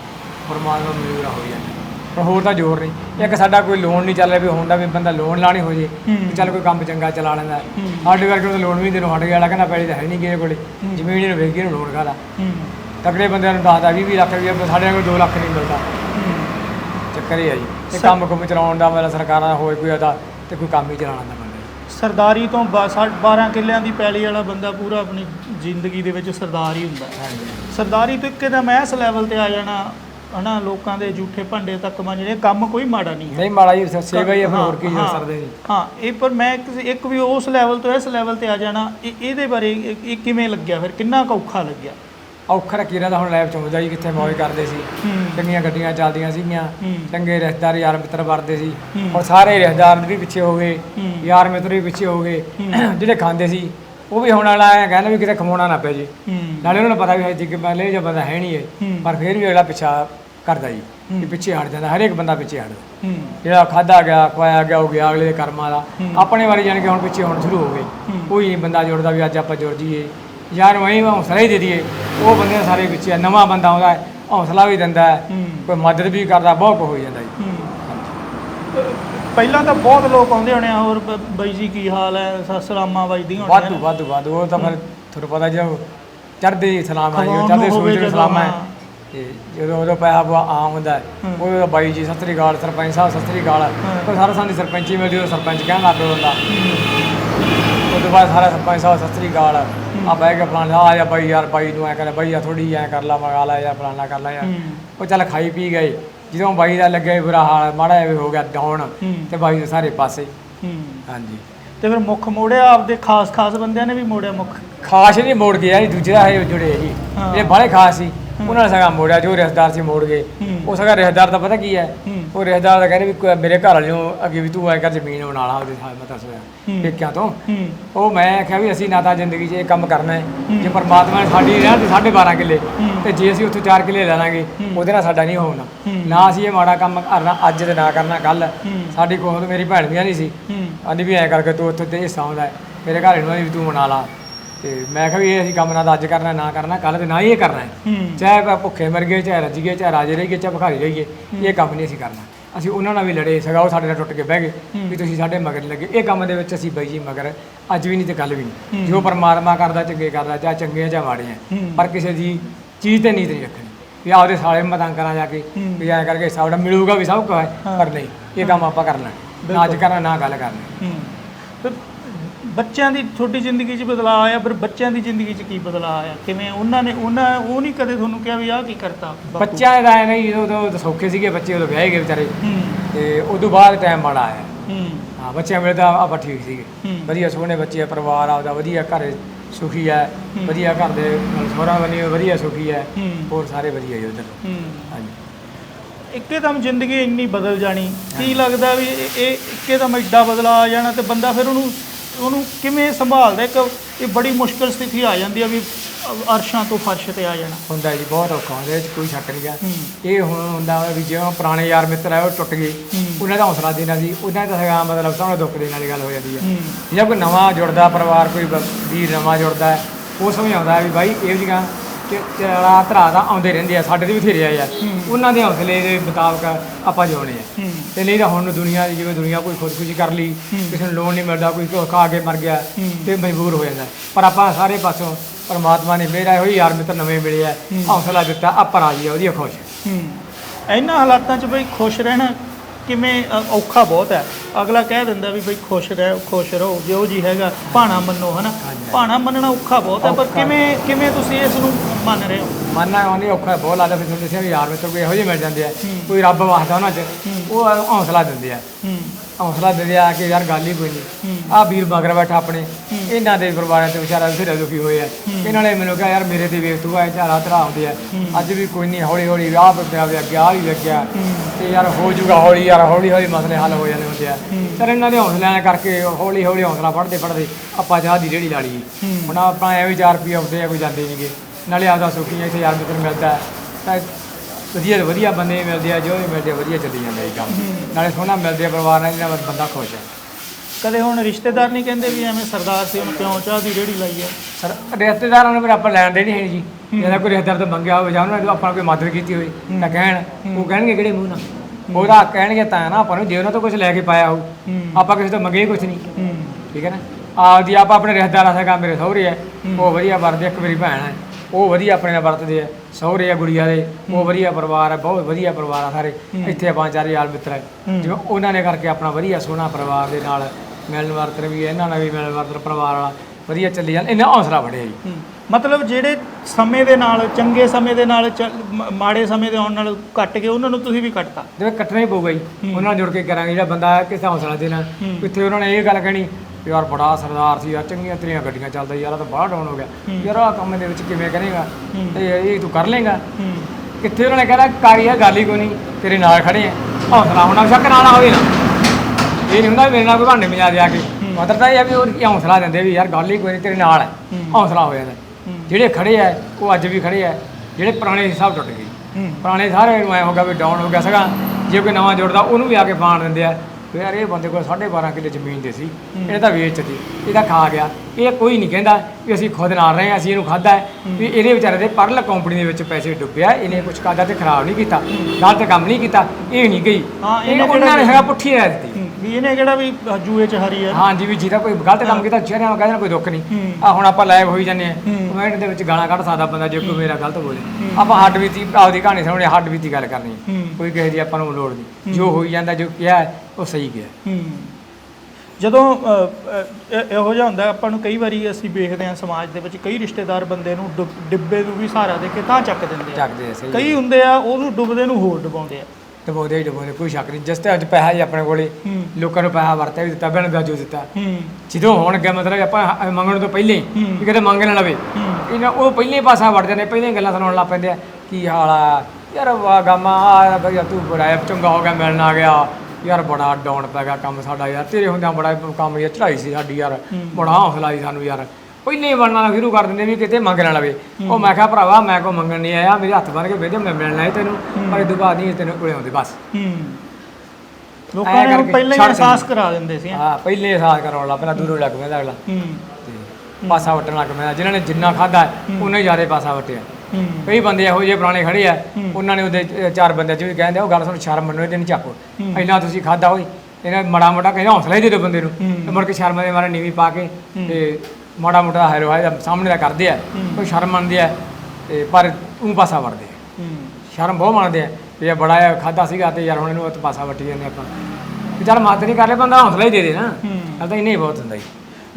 ਪਰਮਾਤਮਾ ਮਨਜ਼ੂਰਾ ਹੋ ਜਾਂਦਾ। ਪਰ ਹੋਰ ਤਾਂ ਜ਼ੋਰ ਨਹੀਂ। ਇੱਕ ਸਾਡਾ ਕੋਈ ਲੋਨ ਨਹੀਂ ਚੱਲ ਰਿਹਾ ਵੀ ਹੁੰਦਾ ਵੀ ਬੰਦਾ ਲੋਨ ਲਾਣੀ ਹੋ ਜੇ। ਵੀ ਚੱਲ ਕੋਈ ਕੰਮ ਚੰਗਾ ਚਲਾ ਲੈਂਦਾ। ਸਾਡੇ ਵਰਗੇ ਨੂੰ ਲੋਨ ਵੀ ਦੇਣੋਂ ਹਟ ਗਿਆ ਵਾਲਾ ਕਹਿੰਦਾ ਪੈਲੀ ਤਾਂ ਹੈ ਨਹੀਂ ਕਿਸੇ ਕੋਲੇ। ਜ਼ਮੀਨ ਨੂੰ ਵੇਖ ਕੇ ਨੂੰ ਲੋਨ ਹੂੰ। ਤਕੜੇ ਬੰਦਿਆਂ ਨੂੰ ਦੱਸਦਾ 20 20 ਲੱਖ ਰੁਪਏ ਸਾਡੇ ਕੋਲ 2 ਲੱਖ ਨਹੀਂ ਮਿਲਦਾ। ਚੱਕਰ ਹੀ ਆ ਜੀ। ਤੇ ਕੰਮ ਕੁਮ ਚਲਾਉਣ ਦਾ ਮਤਲਬ ਸਰਕਾਰਾਂ ਦਾ ਹੋਏ ਕੋਈ ਆਦਾ ਤੇ ਕੋਈ ਕੰਮ ਹੀ ਚਲਾਉਣ ਦਾ ਬੰਦਾ। ਸਰਦਾਰੀ ਤੋਂ 12 ਕਿੱਲਿਆਂ ਦੀ ਪੈਲੀ ਵਾਲਾ ਬੰਦਾ ਪੂਰਾ ਆਪਣੀ ਜ਼ਿੰਦਗੀ ਦੇ ਵਿੱਚ ਸਰਦਾਰ ਹੀ ਹੁੰਦਾ ਹੈ। ਸਰਦਾਰੀ ਤੋਂ ਇੱਕਦਮ ਇਸ ਲੈਵਲ ਤੇ ਆ ਜਾਣਾ ਹਨਾ ਲੋਕਾਂ ਦੇ ਝੂਠੇ ਭਾਂਡੇ ਤੱਕ ਮਾਂਜਣੇ ਕੰਮ ਕੋਈ ਮਾੜਾ ਨਹੀਂ ਹੈ। ਨਹੀਂ ਮਾੜਾ ਜੀ ਸੇਵਾ ਹੀ ਆ, ਫਿਰ ਹੋਰ ਕੀ ਕਰ ਹਾਂ, ਸਕਦੇ? ਜੀ ਹਾਂ ਇਹ ਪਰ ਮੈਂ ਕਿਸੇ- ਇੱਕ ਵੀ ਉਸ ਲੈਵਲ ਤੋਂ ਇਸ ਲੈਵਲ ਤੇ ਆ ਜਾਣਾ ਇਹ ਇਹਦੇ ਬਾਰੇ ਇਹ ਇਹ ਕਿਵੇਂ ਲੱਗਿਆ? ਫਿਰ ਕਿੰਨਾ ਕੁ ਔਖਾ ਲੱਗਿਆ? ਔਖਾ ਕੀਰਾ ਦਾ ਹੁਣ ਲੈਬ ਚ ਆਉਂਦਾ ਜੀ ਕਿੱਥੇ ਮੌਜ ਕਰਦੇ ਸੀ। ਹੂੰ। ਚੰਗੀਆਂ ਗੱਡੀਆਂ ਚੱਲਦੀਆਂ ਸੀਗੀਆਂ ਹੂੰ। ਚੰਗੇ ਰਿਸ਼ਤੇਦਾਰ ਯਾਰ ਮਿੱਤਰ ਵਰਦੇ ਸੀ। ਹੂੰ। ਹੁਣ ਸਾਰੇ ਰਿਸ਼ਤੇਦਾਰ ਵੀ ਪਿੱਛੇ ਹੋ ਗਏ ਹੂੰ। ਯਾਰ ਮਿੱਤਰ ਵੀ ਪਿੱਛੇ ਹੋ ਗਏ। ਜਿਹੜੇ ਖਾਂਦੇ ਸੀ ਉਹ ਵੀ ਹੁਣ ਵਾਲਾ ਆਇਆ ਕਹਿੰਦਾ ਵੀ ਕਿਤੇ ਖਮਾਉਣਾ ਨਾ ਪੈ ਜੇ। ਨਾਲੇ ਉਹਨਾਂ ਨੂੰ ਪਤਾ ਵੀ ਹੈ ਜੀ ਕਿ ਪਹਿਲੇ ਜਾਂ ਬੰਦਾ ਹੈ ਨਹੀਂ ਹੂੰ। ਪਰ ਫਿਰ ਵੀ ਅਗਲਾ ਪਿੱਛਾ ਕਰਦਾ ਜੀ ਕਿ ਪਿੱਛੇ ਹਟ ਜਾਂਦਾ ਹਰੇਕ ਬੰਦਾ ਪਿੱਛੇ ਹਟਦਾ। ਜਿਹੜਾ ਖਾਦਾ ਗਿਆ ਖਵਾਇਆ ਗਿਆ ਹੋ ਗਿਆ ਅਗਲੇ ਦੇ ਕਰਮਾਂ ਦਾ। ਆਪਣੇ ਵਾਰੀ ਜਾਣ ਕੇ ਹੁਣ ਪਿੱਛੇ ਹੁਣ ਸ਼ੁਰੂ ਹੋ ਗਏ। ਕੋਈ ਨਹੀਂ ਬੰਦਾ ਜੁੜਦਾ ਵੀ ਅੱਜ ਆਪਾਂ ਜੁੜ ਜੀਏ ਯਾਰ ਵਹੀਂ ਹੌਸਲਾ ਹੀ ਦੇ ਦਈਏ। ਉਹ ਬੰਦੇ ਸਾਰੇ ਪਿੱਛੇ। ਨਵਾਂ ਬੰਦਾ ਆਉਂਦਾ ਹੈ ਹੌਸਲਾ ਵੀ ਦਿੰਦਾ ਹੈ। ਕੋਈ ਮਦਦ ਵੀ ਕਰਦਾ ਬਹੁਤ ਕੁਝ ਹੋ ਜਾਂਦਾ ਜੀ। ਪਹਿਲਾਂ ਤਾਂ ਬਹੁਤ ਲੋਕ ਆਉਂਦੇ ਹੋਣੇ ਆ ਹੋਰ ਬ- ਬਾਈ ਜੀ ਕੀ ਹਾਲ ਹੈ? ਸਸਲਾਮਾਂ ਵੱਜਦੀਆਂ ਹੋਣੀਆਂ ਵਾਧੂ ਵਾਧੂ ਵਾਧੂ। ਉਹ ਤਾਂ ਫਿਰ ਤੁਹਾਨੂੰ ਪਤਾ ਜਦੋਂ ਚੜ੍ਹਦੇ ਸਲਾਮ ਆ ਜੀ ਖਵਾਉਣ ਚੜ੍ਹਦੇ ਨੂੰ ਹੋਵੇ ਸੂਰਜ ਨੂੰ ਜਦੋਂ, ਸਲਾਮ ਹੈ ਹਾਂ। ਤੇ ਜਦੋਂ ਉਦੋਂ ਪੈਸਾ ਆਮ ਹੁੰਦਾ ਹੈ, ਉਹ ਤਾਂ ਬਾਈ ਜੀ ਸਤਿ ਸ੍ਰੀ ਅਕਾਲ ਸਰਪੰਚ ਸਾਹਿਬ ਸਤਿ ਸ੍ਰੀ ਅਕਾਲ। ਕੋਈ ਸਾਰਾ ਸੰਦੀ ਸਰਪੰਚੀ ਮਿਲਦੀ ਉਹ ਸਰਪੰਚ ਕਹਿਣ ਲੱਗ ਪਿਆ ਬੰਦਾ। ਤੋਂ ਬਾਅਦ ਸਾਰਾ ਸਰਪੰਚ ਸਾਹਿਬ ਸਤਿ ਸ੍ਰੀ ਅਕਾਲ। ਆ ਬਹਿ ਕੇ ਫਲਾਣਾ ਆ ਜਾ ਬਾਈ ਯਾਰ ਬਾਈ ਨੂੰ ਐ ਕਰ ਬਾਈ ਆ ਥੋੜੀ ਐ ਕਰ ਲਾ ਮਗਾ ਲਾ ਜਾਂ ਫਲਾਣਾ ਕਰ ਲਾ ਯਾਰ ਹੂੰ। ਉਹ ਚੱਲ ਖਾਈ ਪੀ ਗਏ। ਜਦੋਂ ਬਾਈ ਦਾ ਲੱਗਿਆ ਵੀ ਬੁਰਾ ਹਾਲ ਮਾੜਾ ਜਿਹਾ ਵੀ ਹੋ ਗਿਆ ਡਾਊਨ ਹੂੰ। ਤੇ ਬਾਈ ਦੇ ਸਾਰੇ ਪਾਸੇ। ਹੂੰ। ਹਾਂਜੀ। ਤੇ ਫਿਰ ਮੁੱਖ ਮੋੜਿਆ ਆਪਦੇ ਖਾਸ ਖਾਸ ਬੰਦਿਆਂ ਨੇ ਵੀ ਮੋੜਿਆ ਮੁੱਖ? ਖਾਸ ਨਹੀਂ ਮੋੜ ਗਿਆ ਜੀ ਦੂਜੇ ਦਾ ਇਹ ਜੁੜੇ ਜੀ। ਇਹ ਬਾਲੇ ਖਾਸ ਸੀ। ਉਹਨਾਂ ਨੇ ਸਗਾ ਮੋੜਿਆ ਜੋ ਰਿਸ਼ਤੇਦਾਰ ਸੀ ਮੋੜ ਗਏ। ਉਹ ਸਗਾ ਰਿਸ਼ਤੇਦਾਰ ਦਾ ਪਤਾ ਕੀ ਹੈ? ਉਹ ਰਿਸ਼ਤੇਦਾਰ ਦਾ ਕਹਿੰਦੇ ਵੀ ਕੋਈ ਮੇਰੇ ਘਰ ਵਾਲੇ ਨੂੰ ਅੱਗੇ ਵੀ ਤੂੰ ਐ ਕਰ ਜ਼ਮੀਨ ਬਣਾ ਲਾ ਉਹਦੇ ਸਾਹ ਮਤਾ ਸੋਇਆ। ਪੇਕਿਆਂ ਤੋਂ। ਉਹ ਮੈਂ ਆਖਿਆ ਵੀ ਅਸੀਂ ਨਾ ਤਾਂ ਜ਼ਿੰਦਗੀ 'ਚ ਇਹ ਕੰਮ ਕਰਨਾ ਹੈ। ਜੇ ਪਰਮਾਤਮਾ ਨੇ ਸਾਡੀ ਰਹਿਣ ਤੇ 12.5 ਕਿੱਲੇ ਤੇ ਜੇ ਅਸੀਂ ਉੱਥੋਂ 4 ਕਿੱਲੇ ਲੈ ਲਾਂਗੇ ਉਹਦੇ ਨਾਲ ਸਾਡਾ ਨਹੀਂ ਹੋਣਾ। ਨਾ ਅਸੀਂ ਇਹ ਮਾੜਾ ਕੰਮ ਕਰਨਾ ਅੱਜ ਤੇ ਨਾ ਕਰਨਾ ਕੱਲ। ਸਾਡੀ ਕੋਲ ਮੇਰੀ ਭੈਣ ਵੀ ਨਹੀਂ ਸੀ। ਆਂਦੀ ਵੀ ਐਂ ਕਰਕੇ ਤੂੰ ਉੱਥੇ ਤੇ ਹਿੱਸਾ ਆਉਂਦਾ ਹੈ। ਮੇਰੇ ਘਰ ਨੂੰ ਵੀ ਤੂੰ ਮਨਾ ਲਾ। ਤੇ ਮੈਂ ਕਿਹਾ ਵੀ ਇਹ ਅਸੀਂ ਕੰਮ ਨਾ ਤਾਂ ਅੱਜ ਕਰਨਾ ਨਾ ਕਰਨਾ ਕੱਲ ਤੇ ਨਾ ਹੀ ਇਹ ਕਰਨਾ ਹੈ। ਚਾਹੇ ਆਪਾਂ ਭੁੱਖੇ ਮਰ ਗਏ ਚਾਹੇ ਰੱਜ ਗਏ ਚਾਹੇ ਰਾਜੇ ਰਹੀਏ ਚਾਹੇ ਭਿਖਾਰੀ ਰਹੀਏ ਇਹ ਕੰਮ ਨਹੀਂ ਅਸੀਂ ਕਰਨਾ। ਅਸੀਂ ਉਹਨਾਂ ਨਾਲ ਵੀ ਲੜੇ ਸਗਾ ਉਹ ਸਾਡੇ ਨਾਲ ਟੁੱਟ ਕੇ ਬਹਿ ਗਏ ਵੀ ਤੁਸੀਂ ਸਾਡੇ ਮਗਰ ਲੱਗੇ। ਇਹ ਕੰਮ ਦੇ ਵਿੱਚ ਅਸੀਂ ਬਈ ਜੀ ਮਗਰ ਅੱਜ ਵੀ ਨਹੀਂ ਤੇ ਕੱਲ ਵੀ ਨਹੀਂ। ਜੋ ਪਰਮਾਤਮਾ ਕਰਦਾ ਚੰਗੇ ਕਰਦਾ ਚਾਹੇ ਚੰਗੇ ਆ ਚਾਹੇ ਮਾੜੇ ਆ। ਪਰ ਕਿਸੇ ਦੀ ਚੀਜ਼ ਤੇ ਨੀਤ ਨਹੀਂ ਰੱਖਣੀ। ਵੀ ਆਪਦੇ ਸਾਲੇ ਮਤਾਂ ਕਰਾਂ ਜਾ ਕੇ। ਵੀ ਐਂ ਕਰਕੇ ਸਾਡਾ ਮਿਲੂਗਾ ਵੀ ਸਭ ਕੁਝ ਪਰ ਨਹੀਂ ਇਹ ਕੰਮ ਆਪਾਂ ਕਰਨਾ। ਨਾ ਅੱਜ ਕਰਨਾ ਨਾ ਗੱਲ ਕਰਨੀ ਬੱਚਿਆਂ ਦੀ ਛੋਟੀ ਜ਼ਿੰਦਗੀ 'ਚ ਬਦਲਾਅ ਆਇਆ ਪਰ ਬੱਚਿਆਂ ਦੀ ਜ਼ਿੰਦਗੀ 'ਚ ਕੀ ਬਦਲਾਅ ਆਇਆ? ਕਿਵੇਂ ਉਹਨਾਂ ਨੇ ਉਹਨਾਂ ਉਹ ਨਹੀਂ ਕਦੇ ਤੁਹਾਨੂੰ ਕਿਹਾ ਵੀ ਆਹ ਕੀ ਕਰਤਾ ਬਾਪੂ? ਬੱਚਿਆਂ ਦਾ ਐਂ ਨਹੀਂ ਜਦੋਂ ਉਦੋਂ ਸੌਖੇ ਸੀਗੇ ਬੱਚੇ ਉਦੋਂ ਵਿਆਹੇ ਗਏ ਵਿਚਾਰੇ। ਹੂੰ। ਤੇ ਉਦੋਂ ਬਾਅਦ ਟਾਈਮ ਮਾੜਾ ਆਇਆ। ਹੂੰ। ਹਾਂ ਬੱਚਿਆਂ ਵੇਲੇ ਤਾਂ ਆਪਾਂ ਠੀਕ ਸੀਗੇ। ਹੂੰ। ਵਧੀਆ ਸੋਹਣੇ ਬੱਚੇ ਆ ਪਰਿਵਾਰ ਆਪਦਾ ਵਧੀਆ ਘਰ ਸੁਖੀ ਹੈ। ਵਧੀਆ ਘਰ ਦੇ ਸਹੁਰਾ ਬਣੀ ਹੋਈ ਵਧੀਆ ਸੁਖੀ ਹੈ ਹੂੰ। ਹੋਰ ਸਾਰੇ ਵਧੀਆ ਜੀ ਉਧਰ। ਹੂੰ। ਹਾਂਜੀ। ਇੱਕਦਮ ਜ਼ਿੰਦਗੀ ਇੰਨੀ ਬਦਲ ਜਾਣੀ। ਕੀ ਲੱਗਦਾ ਵੀ ਇਹ ਇਹ ਇੱਕਦਮ ਐਡਾ ਬਦਲਾ ਆ ਜਾਣਾ ਤੇ ਬੰਦਾ ਫਿਰ ਉਹਨੂੰ ਉਹਨੂੰ ਕਿਵੇਂ ਸੰਭਾਲਦਾ ਇੱਕ ਇਹ ਬੜੀ ਮੁਸ਼ਕਲ ਸਥਿਤੀ ਆ ਜਾਂਦੀ ਆ ਵੀ ਅਰਸ਼ਾਂ ਤੋਂ ਫਰਸ਼ ਤੇ ਆ ਜਾਣਾ। ਹੁੰਦਾ ਜੀ ਬਹੁਤ ਔਖਾ ਹੁੰਦਾ ਇਹ 'ਚ ਕੋਈ ਸ਼ੱਕ ਨਹੀਂ ਹੂੰ। ਇਹ ਹੁਣ ਹੁੰਦਾ ਵਾ ਜਿਵੇਂ ਪੁਰਾਣੇ ਯਾਰ ਮਿੱਤਰ ਆ ਉਹ ਟੁੱਟ ਗਏ। ਉਹਨਾਂ ਦਾ ਹੌਸਲਾ ਦੇਣਾ ਸੀ ਉਹਨਾਂ ਦਾ ਹੈਗਾ ਮਤਲਬ ਸਾਨੂੰ ਦੁੱਖ ਦੇਣ ਵਾਲੀ ਗੱਲ ਹੋ ਜਾਂਦੀ ਹੈ ਹੂੰ। ਜੇ ਕੋਈ ਨਵਾਂ ਜੁੜਦਾ ਪਰਿਵਾਰ ਕੋਈ ਵੀਰ ਨਵਾਂ ਜੁੜਦਾ ਉਹ ਸਮਝਾਉਂਦਾ ਵੀ ਬਾਈ ਇਹ ਜੀਆਂ ਤੇਰਾ ਧਰਾ ਦਾ ਆਉਂਦੇ ਰਹਿੰਦੇ ਆ ਸਾਡੇ ਦੇ ਵੀ ਆਏ ਆ। ਉਹਨਾਂ ਦੇ ਹੌਸਲੇ ਦੇ ਮੁਤਾਬਕ ਆਪਾਂ ਜਿਉਣੇ ਆ। ਤੇ ਨਹੀਂ ਤਾਂ ਹੁਣ ਦੁਨੀਆ ਦੀ ਜਿਵੇਂ ਦੁਨੀਆ ਕੋਈ ਖੁਦਕੁਸ਼ੀ ਕਰ ਲਈ ਕਿਸੇ ਨੂੰ ਲੋਨ ਨਹੀਂ ਮਿਲਦਾ ਕੋਈ ਧੋਖਾ ਖਾ ਕੇ ਮਰ ਗਿਆ। ਤੇ ਮਜਬੂਰ ਹੋ ਜਾਂਦਾ। ਪਰ ਆਪਾਂ ਸਾਰੇ ਪਾਸੋਂ ਪਰਮਾਤਮਾ ਨੇ ਮੇਰਾ ਹੋਈ ਯਾਰ ਮਿੱਤਰ ਨਵੇਂ ਮਿਲੇ ਆ ਹੌਸਲਾ ਦਿੱਤਾ ਆਪਾਂ ਰਾਜੀ ਆ ਉਹਦੀ ਖੁਸ਼। ਇਹਨਾਂ ਹਾਲਾਤਾਂ 'ਚ ਬਈ ਖੁਸ਼ ਰਹਿਣਾ ਕਿਵੇਂ ਅ, ਔਖਾ ਬਹੁਤ ਹੈ ਅਗਲਾ ਕਹਿ ਦਿੰਦਾ ਵੀ ਬਈ ਖੁਸ਼ ਰਹਿ ਖੁਸ਼ ਰਹੋ ਜੋ ਜੀ ਹੈਗਾ ਭਾਣਾ ਮੰਨੋ ਹਨਾ। ਭਾਣਾ ਮੰਨਣਾ ਔਖਾ ਬਹੁਤ ਹੈ ਪਰ ਔਖਾ। ਕਿਵੇਂ ਕਿਵੇਂ ਤੁਸੀਂ ਇਸ ਨੂੰ ਮੰਨ ਰਹੇ ਹੋ ਮੰਨਣਾ ਉਹਨੇ ਔਖਾ ਬਹੁਤ ਲੱਗਦਾ ਫਿਰ ਤੁਹਾਨੂੰ ਦੱਸਿਆ ਵੀ ਯਾਰ ਮਿੱਤਰ ਕੋਈ ਇਹੋ ਜਿਹੇ ਮਿਲ ਜਾਂਦੇ ਆ। ਕੋਈ ਰੱਬ ਵਾਸਦਾ ਉਹਨਾਂ 'ਚ। ਉਹ ਹੌਸਲਾ ਦਿੰਦੇ ਆ ਹੂੰ ਹੌਸਲਾ ਦਿੰਦੇ ਆ ਕਿ ਯਾਰ ਗੱਲ ਹੀ ਕੋਈ ਨਹੀਂ। ਆ ਵੀਰ ਮਗਰ ਬੈਠਾ ਆਪਣੇ। ਇਹਨਾਂ ਦੇ ਪਰਿਵਾਰਾਂ ਤੇ ਵਿਚਾਰਾ ਬਥੇਰੇ ਦੁਖੀ ਹੋਏ ਆ। ਇਹਨਾਂ ਨੇ ਮੈਨੂੰ ਕਿਹਾ ਯਾਰ ਮੇਰੇ ਤੇ ਵੇਖ ਤੂੰ ਆ ਚਾਰਾ ਤਰਾ ਆਉਂਦੇ ਆ। ਅੱਜ ਵੀ ਕੋਈ ਨਹੀਂ ਹੌਲੀ ਹੌਲੀ ਵਿਆਹ ਪਿਆ ਵੀ ਲੱਗਿਆ ਹੂੰ। ਤੇ ਯਾਰ ਹੋ ਜੂਗਾ ਹੌਲੀ ਯਾਰ ਹੌਲੀ ਹੌਲੀ ਮਸਲੇ ਹੱਲ ਹੋ ਜਾਂਦੇ ਹੁੰਦੇ ਆ। ਪਰ ਇਹਨਾਂ ਦੇ ਹੌਸਲਿਆਂ ਕਰਕੇ ਹੌਲੀ ਹੌਲੀ ਹੌਸਲਾ ਪੜਦੇ ਪੜਦੇ ਆਪਾਂ ਚਾਹ ਦੀ ਰੇੜੀ ਲਾ ਲਈ। ਹੁਣ ਆਪਾਂ ਐਵੇਂ 4 ਰੁਪਏ ਆਉਂਦੇ ਆ ਕੋਈ ਜਾਂਦੇ ਨਹੀਂਗੇ ਨਾਲੇ ਆਪਦਾ ਸੁਖੀਆਂ ਇੱਥੇ ਯਾਰ ਮਿੱਤਰ ਮਿਲਦਾ। ਤਾਂ ਵਧੀਆ ਤੋਂ ਵਧੀਆ ਬੰਦੇ ਮਿਲਦੇ ਆ ਜੋ ਵੀ ਮਿਲਦੇ ਆ ਵਧੀਆ ਚੱਲੀ ਜਾਂਦਾ ਇਹ ਕੰਮ। ਨਾਲੇ ਸੋਹਣਾ ਮਿਲਦੇ ਆ ਪਰਿਵਾਰ ਨਾਲ ਇਹਨਾਂ ਬੰਦਾ ਖੁਸ਼ ਹੈ ਕਦੇ ਹੁਣ ਰਿਸ਼ਤੇਦਾਰ ਨਹੀਂ ਕਹਿੰਦੇ ਵੀ ਐਵੇਂ ਸਰਦਾਰ ਸੀ ਉਹਨੂੰ ਕਿਉਂ ਚਾਹ ਦੀ ਰੇੜੀ ਲਾਈ ਹੈ ਸਰ ਰਿਸ਼ਤੇਦਾਰਾਂ ਨੂੰ ਫਿਰ ਆਪਾਂ ਲੈਣ ਦੇਣੀ ਹੈ ਜੀ। ਜਿਹੜਾ ਕੋਈ ਰਿਸ਼ਤੇਦਾਰ ਤੋਂ ਮੰਗਿਆ ਹੋਵੇ ਜਾਂ ਉਹਨਾਂ ਨੇ ਆਪਾਂ ਕੋਈ ਮਦਦ ਕੀਤੀ ਹੋਵੇ ਤਾਂ ਕਹਿਣ ਉਹ ਕਹਿਣਗੇ ਕਿਹੜੇ ਮੂੰਹ ਨਾਲ? ਉਹਦਾ ਕਹਿਣਗੇ ਤਾਂ ਨਾ ਆਪਾਂ ਨੂੰ ਜੇ ਉਹਨਾਂ ਤੋਂ ਕੁਝ ਲੈ ਕੇ ਪਾਇਆ ਹੋ। ਆਪਾਂ ਕਿਸੇ ਤੋਂ ਮੰਗੇ ਕੁਝ ਨਹੀਂ। ਠੀਕ ਹੈ ਨਾ? ਆਪਦੀ ਆਪਾਂ ਆਪਣੇ ਰਿਸ਼ਤੇਦਾਰਾਂ ਦਾ ਮੇਰੇ ਸਹੁਰੇ ਹੈ ਉਹ ਵਧੀਆ ਵਰਦੇ ਇੱਕ ਮੇਰੀ ਭੈਣ ਹੈ ਉਹ ਵਧੀਆ ਆਪਣੇ ਨਾਲ ਵਰਤਦੇ ਆ। ਸਹੁਰੇ ਆ ਗੁੜੀਆ ਦੇ ਉਹ ਵਧੀਆ ਪਰਿਵਾਰ ਹੈ ਬਹੁਤ ਵਧੀਆ ਪਰਿਵਾਰ ਆ ਸਾਰੇ। ਇੱਥੇ ਪੰਜ ਚਾਰ ਯਾਰ ਮਿੱਤਰ ਹੈ। ਜਿਵੇਂ ਉਹਨਾਂ ਨੇ ਕਰਕੇ ਆਪਣਾ ਵਧੀਆ ਸੋਹਣਾ ਪਰਿਵਾਰ ਦੇ ਨਾਲ ਮਿਲਣ ਵਰਤਨ ਵੀ ਇਹਨਾਂ ਨਾਲ ਵੀ ਮਿਲਣ ਵਰਤਨ ਪਰਿਵਾਰ ਵਾਲਾ ਵਧੀਆ ਚੱਲੀ ਜਾਂਦਾ। ਇਹਨਾਂ ਹੌਸਲਾ बढ़ਿਆ ਜੀ। ਮਤਲਬ ਜਿਹੜੇ ਸਮੇਂ ਦੇ ਨਾਲ ਚੰਗੇ ਸਮੇਂ ਦੇ ਨਾਲ ਮਾੜੇ ਸਮੇਂ ਦੇ ਆਉਣ ਨਾਲ ਕੱਟ ਕੇ ਉਹਨਾਂ ਨੂੰ ਤੁਸੀਂ ਵੀ ਕੱਟਤਾ ਜਿਵੇਂ ਕੱਟਣਾ ਹੀ ਪਊਗਾ ਜੀ। ਉਹਨਾਂ ਨਾਲ ਜੁੜ ਕੇ ਕਰਾਂਗੇ। ਜਿਹੜਾ ਬੰਦਾ ਕਿਸੇ ਹੌਸਲਾ ਦੇਣਾ ਹੂੰ। ਕਿੱਥੇ ਉਹਨਾਂ ਨੇ ਇਹ ਗੱਲ ਕਹਿਣੀ ਯਾਰ ਬੜਾ ਸਰਦਾਰ ਸੀ ਯਾਰ ਚੰਗੀਆਂ ਤੇਰੀਆਂ ਗੱਡੀਆਂ ਚੱਲਦਾ ਯਾਰ ਆਹ ਤਾਂ ਬਾਹਰ ਡਾਊਨ ਹੋ ਗਿਆ। ਯਾਰ ਆਹ ਕੰਮ ਦੇ ਵਿੱਚ ਕਿਵੇਂ ਕਰੇਗਾ? ਹੂੰ। ਤੇ ਇਹ ਤੂੰ ਕਰ ਲੇਗਾ? ਹੂੰ। ਕਿੱਥੇ ਉਹਨਾਂ ਨੇ ਕਹਿਣਾ ਕਾਰੀ ਆ ਗੱਲ ਹੀ ਕੋਈ ਨਹੀਂ ਤੇਰੇ ਨਾਲ ਖੜੇ ਆ। ਹੌਸਲਾ ਹੋਣਾ ਸ਼ੱਕ ਨਾਲ ਹੋਵੇ ਨਾ। ਇਹ ਨਹੀਂ ਹੁੰਦਾ ਵੀ ਮੇਰੇ ਨਾਲ ਕੋਈ ਭਾਂਡੇ ਮਜਾ ਦੇ ਆ ਕੇ। ਮਤਲਬ ਤਾਂ ਇਹ ਆ ਵੀ ਉਹ ਕੀ ਹੌਸਲਾ ਦਿੰਦੇ ਵੀ ਯਾਰ ਗੱਲ ਹੀ ਕੋਈ ਨਹੀਂ ਤੇਰੇ ਨਾਲ ਹੈ ਹੂੰ। ਹੌਸਲਾ ਹੋ ਜਾਂਦਾ। ਹੂੰ। ਜਿਹੜੇ ਖੜੇ ਆ ਉਹ ਅੱਜ ਵੀ ਖੜੇ ਆ ਜਿਹੜੇ ਪੁਰਾਣੇ ਹਿਸਾਬ ਟੁੱਟ ਗਏ। ਹੂੰ। ਪੁਰਾਣੇ ਸਾਰੇ ਨੂੰ ਐ ਹੋਗਾ ਵੀ ਡਾਊਨ ਹੋ ਗਿਆ ਸੀਗਾ। ਜੇ ਕੋਈ ਨਵਾਂ ਜੁੜਦਾ ਉਹਨੂੰ ਵੀ ਆ ਕੇ ਪਾਣ ਦਿੰਦੇ ਆ। ਵੀ ਯਾਰ ਇਹ ਬੰਦੇ ਕੋਲ 12.5 ਕਿੱਲੇ ਜ਼ਮੀਨ ਦੇ ਸੀ ਇਹਨੇ ਤਾਂ ਵੇਚਤੀ ਇਹਦਾ ਖਾ ਗਿਆ। ਇਹ ਕੋਈ ਨਹੀਂ ਕਹਿੰਦਾ ਵੀ ਅਸੀਂ ਖੁਦ ਨਾਲ ਰਹੇ ਹਾਂ ਅਸੀਂ ਇਹਨੂੰ ਖਾਦਾ ਵੀ ਇਹਦੇ ਵਿਚਾਰੇ ਦੇ ਪਰਲ ਕੰਪਨੀ ਦੇ ਵਿੱਚ ਪੈਸੇ ਡੁੱਬਿਆ ਇਹਨੇ ਕੁਝ ਖਾਦਾ ਤੇ ਖਰਾਬ ਨਹੀਂ ਕੀਤਾ ਗਲਤ ਕੰਮ ਨਹੀਂ ਕੀਤਾ ਇਹ ਨਹੀਂ ਗਈ। ਹਾਂ, ਇਹ ਇਹਨੇ ਉਹਨਾਂ ਨੇ ਕਿਹੜਾ- ਹੈਗਾ ਪੁੱਠੀ ਰਹਿ ਦਿੱਤੀ। ਹੂੰ। ਵੀ ਇਹਨੇ ਕਿਹੜਾ ਵੀ ਜੂਏ ਚ ਹਰੀ ਹੈ। ਹਾਂਜੀ ਵੀ ਜਿਹਦਾ ਕੋਈ ਗਲਤ ਕੰਮ ਕੀਤਾ ਚਿਹਰਿਆਂ ਨੂੰ ਕਹਿੰਦੇ ਕੋਈ ਦੁੱਖ ਨਹੀਂ। ਹੂੰ। ਆ ਹੁਣ ਆਪਾਂ ਲਾਈਵ ਹੋਈ ਜਾਂਦੇ ਆ ਹੂੰ। ਕਮੈਂਟ ਦੇ ਵਿੱਚ ਗਾਲਾਂ ਕੱਢ ਸਕਦਾ ਬੰਦਾ ਜੇ ਕੋਈ ਮੇਰਾ ਗਲਤ ਬੋਲੇ। ਆਪਾਂ ਹੱਡ ਬੀਤੀ ਆਪਦੀ ਕਹਾਣੀ ਸੁਣਾਉਣੀ ਹੱਡ ਬੀਤੀ ਗੱਲ ਕਰਨੀ। ਹੈ। ਹੂੰ ਕੋਈ ਕਿਸੇ ਦੀ ਆਪਾਂ ਨੂੰ ਲੋੜ ਨਹੀਂ। ਜੋ ਹੋਈ ਜਾਂਦਾ ਜੋ ਕਿਹਾ ਹੈ, ਉਹ ਸਹੀ ਕਿਹਾ। ਹੂੰ। ਜਦੋਂ ਇਹ- ਜਿਹਾ ਹੁੰਦਾ ਆਪਾਂ ਨੂੰ ਕਈ ਵਾਰੀ ਅਸੀਂ ਵੇਖਦੇ ਹਾਂ ਸਮਾਜ ਦੇ ਵਿੱਚ ਕਈ ਰਿਸ਼ਤੇਦਾਰ ਬੰਦੇ ਨੂੰ ਡੁੱਬ- ਡਿੱਬੇ ਨੂੰ ਵੀ ਸਹਾਰਾ ਦੇ ਕੇ ਤਾਂ ਚੱਕ ਦਿੰਦੇ ਆ। ਚੱਕਦੇ ਆ ਸਹੀ ਕਈ ਹੁੰਦੇ ਆ ਉਹਨੂੰ ਡੁੱਬਦੇ ਨੂੰ ਹੋਰ ਡੁਬਾਉਂਦੇ ਆ। ਡਬੋਦੇ ਹੀ ਡਬੋਦੇ ਕੋਈ ਸ਼ੱਕ ਨਹੀਂ। ਜਿਸ ਤੇ ਅੱਜ ਪੈਸਾ ਹੀ ਆਪਣੇ ਕੋਲੇ ਹੂੰ। ਲੋਕਾਂ ਨੂੰ ਪੈਸਾ ਵਰਤਿਆ ਵੀ ਦਿੱਤਾ ਬਿਨ ਵਿਆਜੋ ਦਿੱਤਾ। ਹੂੰ। ਜਦੋਂ ਹੋਣ ਗਿਆ ਮਤਲਬ ਆਪਾਂ ਹ- ਮੰਗਣ ਤੋਂ ਪਹਿਲੇ ਹੀ ਹੂੰ। ਵੀ ਕਿਤੇ ਮੰਗ ਨਾ ਲਵੇ ਹੂੰ। ਇਹਨਾਂ ਉਹ ਪਹਿਲੇ ਹੀ ਪਾਸਾ ਵੜ ਜਾਂਦੇ ਪਹਿਲੇ ਹੀ ਗੱਲਾਂ ਸੁਣਾਉਣ ਲੱਗ ਪੈਂਦੇ ਆ ਕੀ ਹਾਲ ਆ? ਯਾਰ ਵਾਹ ਗਾਮਾ ਆ ਬਈ ਤੂੰ ਬੜਾ ਚੰਗਾ ਹੋ ਗਿਆ ਮਿਲਣ ਆ ਗਿਆ। ਯਾਰ ਬੜਾ ਡਾਊਨ ਪੈ ਗਿਆ ਕੰਮ ਸਾਡਾ ਯਾਰ ਤੇਰੇ ਹੁੰਦਿਆਂ ਬੜਾ ਕੰਮ ਯਾਰ ਚੜਾਈ ਸੀ ਸਾਡੀ ਯਾਰ ਬੜਾ ਹੌਸਲਾ ਸੀ ਸਾਨੂੰ ਯਾਰ। ਪਹਿਲੇ ਹੀ ਬਣਨਾ ਸ਼ੁਰੂ ਕਰ ਦਿੰਦੇ ਵੀ ਕਿਤੇ ਮੰਗ ਨਾ ਲਵੇ। ਉਹ ਮੈਂ ਕਿਹਾ ਭਰਾਵਾ ਮੈਂ ਕੋ ਮੰਗਣ ਨਹੀਂ ਆਇਆ ਮੇਰੇ ਹੱਥ ਬੰਨ ਕੇ ਬੇਦੇ ਮੈਂ ਮਿਲਣਾ ਹੈ ਤੈਨੂੰ ਪਰ ਇਹ ਬਾਅਦ ਨਹੀਂ ਤੈਨੂੰ ਕੋਲੇ ਆਉਂਦੇ ਬਸ। ਲੋਕਾਂ ਨੇ ਪਹਿਲਾਂ ਹੀ ਅਹਿਸਾਸ ਕਰਾ ਦਿੰਦੇ ਸੀ। ਹਾਂ ਪਹਿਲੇ ਅਹਿਸਾਸ ਕਰਾਉਣ ਲੱਗ ਪੈਂਦਾ ਦੂਰੋਂ ਲੱਗ ਪੈਂਦਾ ਅਗਲਾ। ਪਾਸਾ ਵਟਣ ਲੱਗ ਪੈਂਦਾ ਜਿਨ੍ਹਾਂ ਨੇ ਜਿੰਨਾ ਖਾਦਾ ਉਹਨਾਂ ਜ਼ਿਆਦਾ ਪਾਸਾ ਵਟਿਆ। ਕਈ ਬੰਦੇ ਇਹੋ ਜਿਹੇ ਪੁਰਾਣੇ ਖੜੇ ਆ। ਉਹਨਾਂ ਨੇ ਉਹਦੇ ਚਾਰ ਬੰਦੇ ਚ ਵੀ ਕਹਿੰਦੇ ਉਹ ਗੱਲ ਸੁਣ ਸ਼ਰਮ ਮੰਨੋ ਇਹਦੇ ਨਹੀਂ ਚੱਕੋ। ਇੰਨਾ ਤੁਸੀਂ ਖਾਦਾ ਹੋਈ ਇਹਨਾਂ ਮੜਾ ਮੋਟਾ ਕਹਿੰਦੇ ਹੌਸਲਾ ਹੀ ਦੇ ਦਿਓ ਬੰਦੇ ਨੂੰ। ਤੇ ਮੁੜ ਕੇ ਸ਼ਰਮ ਦੇ ਮਾਰੇ ਨੀਵੀਂ ਪਾ ਕੇ। ਤੇ ਮਾੜਾ ਮੋਟਾ ਹੈਰੋ ਹੈ ਸਾਹਮਣੇ ਦਾ ਕਰਦੇ ਆ। ਕੋਈ ਸ਼ਰਮ ਮੰਨਦੇ ਆ ਤੇ ਪਰ ਉਹ ਪਾਸਾ ਵੜਦੇ ਆ। ਸ਼ਰਮ ਬਹੁਤ ਮੰਨਦੇ ਆ। ਵੀ ਇਹ ਬੜਾ ਖਾਦਾ ਸੀਗਾ ਤੇ ਯਾਰ ਹੁਣ ਇਹਨੂੰ ਪਾਸਾ ਵਟੀ ਜਾਂਦੇ ਆਪਾਂ। ਚੱਲ ਮਦਦ ਨਹੀਂ ਕਰ ਲੈ ਬੰਦਾ ਹੌਸਲਾ ਹੀ ਦੇ ਦੇ ਨਾ। ਤਾਂ ਹੀ ਬਹੁਤ ਹੁੰਦਾ ਜੀ।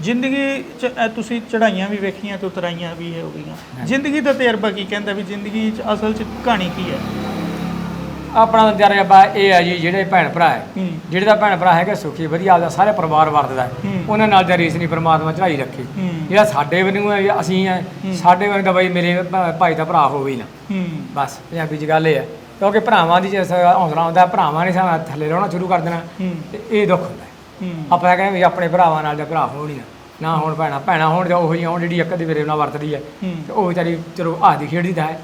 ਜ਼ਿੰਦਗੀ ਚ ਤੁਸੀਂ ਚੜਾਈਆਂ ਵੀ ਵੇਖੀਆਂ ਤੇ ਉਤਰਾਈਆਂ ਵੀ ਹੋ ਗਈਆਂ। ਜ਼ਿੰਦਗੀ ਦਾ ਤਜਰਬਾ ਕੀ ਕਹਿੰਦਾ ਵੀ ਜ਼ਿੰਦਗੀ ਚ ਅਸਲ ਚ ਕਹਾਣੀ ਕੀ ਹੈ? ਆਪਣਾ ਤਜਰਬਾ ਇਹ ਹੈ ਜੀ ਜਿਹੜੇ ਭੈਣ ਭਰਾ ਹੈ ਹੂੰ। ਜਿਹੜੇ ਦਾ ਭੈਣ ਭਰਾ ਹੈਗਾ ਸੁਖੀ ਵਧੀਆ ਆਪਦਾ ਸਾਰੇ ਪਰਿਵਾਰ ਵਰਤਦਾ ਹੈ। ਹੂੰ। ਉਹਨਾਂ ਨਾਲ ਦਾ ਰੀਸ ਨਹੀਂ ਪਰਮਾਤਮਾ ਚੜਾਈ ਰੱਖੇ। ਹੂੰ। ਜਿਹੜਾ ਸਾਡੇ ਵਾਂਗੂ ਹੈ ਜਾਂ ਅਸੀਂ ਹੈ ਸਾਡੇ ਵਾਂਗ ਦਾ ਬਈ ਮੇਰੇ ਭਾ- ਭਾਈ ਦਾ ਭਰਾ ਹੋਵੇ ਹੀ ਨਾ। ਹੂੰ। ਬਸ ਪੰਜਾਬੀ ਚ ਗੱਲ ਇਹ ਹੈ। ਕਿਉਂਕਿ ਭਰਾਵਾਂ ਦੀ ਜੇ ਸ- ਹੌਸਲਾ ਹੁੰਦਾ ਭਰਾਵਾਂ ਨੇ ਸਾਨੂੰ ਥੱਲੇ ਲਾਉਣਾ ਸ਼ੁਰੂ ਕਰ ਦੇਣਾ। ਹੂੰ। ਤੇ ਇਹ ਦੁੱਖ ਹੁੰਦਾ ਹੈ। ਆਪਾਂ ਕਹਿੰਦੇ ਵੀ ਆਪਣੇ ਭਰਾਵਾਂ ਨਾਲ ਦਾ ਭਰਾ ਹੋਣ ਹੀ ਨਾ ਹੋਣ ਭੈਣਾ ਭੈਣਾ ਹੋਣ ਜਾਂ ਉਹ ਜਿਹੀ ਹੋਣ ਜਿਹੜੀ ਇੱਕ ਦੀ ਮੇਰੇ ਨਾਲ ਵਰਤਦੀ ਹੈ। ਤੇ ਉਹ ਵਿਚਾਰੀ ਚਲੋ ਆਦੀ ਖੇਡਦੀ ਤਾਂ ਹੈ।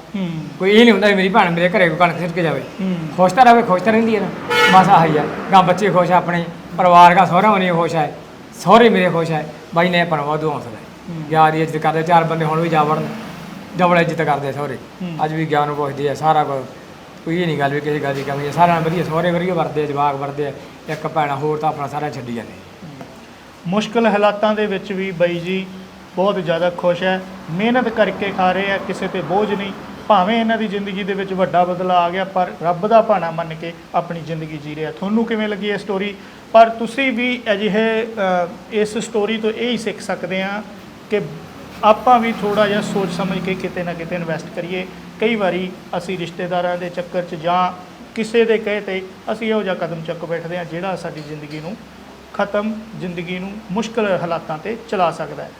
ਕੋਈ ਇਹ ਨਹੀਂ ਹੁੰਦਾ ਵੀ ਮੇਰੀ ਭੈਣ ਮੇਰੇ ਘਰੇ ਕੋਈ ਕਣਕ ਸਿੱਟ ਕੇ ਜਾਵੇ। ਖੁਸ਼ ਤਾਂ ਰਵੇ ਖੁਸ਼ ਤਾਂ ਰਹਿੰਦੀ ਹੈ ਨਾ। ਬਸ ਆਹੀ ਹੈ। ਗਾਂ ਬੱਚੇ ਖੁਸ਼ ਆ ਆਪਣੇ ਪਰਿਵਾਰ ਦਾ ਸਹੁਰਾ ਮਨੀ ਖੁਸ਼ ਹੈ। ਸਹੁਰੇ ਮੇਰੇ ਖੁਸ਼ ਹੈ। ਬਾਈ ਨੇ ਪਰ ਵਾਧੂ ਹੌਸਲਾ ਯਾਰ ਦੀ ਇੱਜ਼ਤ ਕਰਦੇ ਚਾਰ ਬੰਦੇ ਹੁਣ ਵੀ ਜਾ ਵੜਨ। ਡਬਲ ਇੱਜ਼ਤ ਕਰਦੇ ਆ ਸਹੁਰੇ। ਅੱਜ ਵੀ ਗਿਆਨ ਪੁੱਛਦੇ ਆ ਸਾਰਾ ਕੁਝ ਕੋਈ ਇਹ ਨਹੀਂ ਗੱਲ ਵੀ ਕਿਸੇ ਗੱਲ ਦੀ ਕਮੀ ਹੈ। ਸਾਰਿਆਂ ਨਾਲ ਵਧੀਆ ਸਹੁਰੇ ਵਧੀਆ ਵਰਦੇ ਆ ਜਵਾਕ ਵਰਦੇ ਆ। ਇੱਕ ਭੈਣਾ ਹੋਰ ਤਾਂ ਆਪਣਾ ਸਾਰਾ ਛੱਡੀ ਜਾਂਦੇ। ਮੁਸ਼ਕਲ ਹਾਲਾਤਾਂ ਦੇ ਵਿੱਚ ਵੀ ਬਾਈ ਜੀ ਬਹੁਤ ਜ਼ਿਆਦਾ ਖੁਸ਼ ਹੈ। ਮਿਹਨਤ ਕਰਕੇ ਖਾ ਰਹੇ ਆ ਕਿਸੇ ਤੇ ਬੋਝ ਨਹੀਂ। ਭਾਵੇਂ ਇਹਨਾਂ ਦੀ ਜ਼ਿੰਦਗੀ ਦੇ ਵਿੱਚ ਵੱਡਾ ਬਦਲਾਅ ਆ ਗਿਆ ਪਰ ਰੱਬ ਦਾ ਭਾਣਾ ਮੰਨ ਕੇ ਆਪਣੀ ਜ਼ਿੰਦਗੀ ਜੀ ਰਿਹਾ ਤੁਹਾਨੂੰ ਕਿਵੇਂ ਲੱਗੀ ਇਹ ਸਟੋਰੀ ਪਰ ਤੁਸੀਂ ਵੀ ਅਜਿਹੇ ਅ, ਇਸ ਸਟੋਰੀ ਤੋਂ ਇਹ ਹੀ ਸਿੱਖ ਸਕਦੇ ਆ ਕਿ ਆਪਾਂ ਵੀ ਥੋੜਾ ਜਿਹਾ ਸੋਚ ਸਮਝ ਕੇ ਕਿਤੇ ਨਾ ਕਿਤੇ ਇਨਵੈਸਟ ਕਰੀਏ। ਕਈ ਵਾਰੀ ਅਸੀਂ ਰਿਸ਼ਤੇਦਾਰਾਂ ਦੇ ਚੱਕਰ 'ਚ ਜਾਂ ਕਿਸੇ ਦੇ ਕਹੇ ਤੇ ਅਸੀਂ ਇਹੋ ਜਿਹਾ ਕਦਮ ਚੁੱਕ ਬੈਠਦੇ ਆ ਜਿਹੜਾ ਸਾਡੀ ਜ਼ਿੰਦਗੀ ਨੂੰ ਖਤਮ ਜ਼ਿੰਦਗੀ ਨੂੰ ਮੁਸ਼ਕਲ ਹਾਲਾਤਾਂ ਤੇ ਚਲਾ ਸਕਦਾ ਹੈ।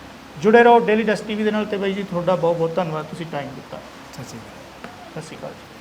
ਜੁੜੇ ਰਹੋ ਡੇਲੀ ਡਸਟ ਟੀਵੀ ਦੇ ਨਾਲ ਤੇ ਬਾਈ ਜੀ ਤੁਹਾਡਾ ਬਹੁਤ ਬਹੁਤ ਧੰਨਵਾਦ। ਤੁਸੀਂ ਟਾਈਮ ਦਿੱਤਾ। ਸਤਿ ਸ਼੍ਰੀ ਅਕਾਲ ਜੀ।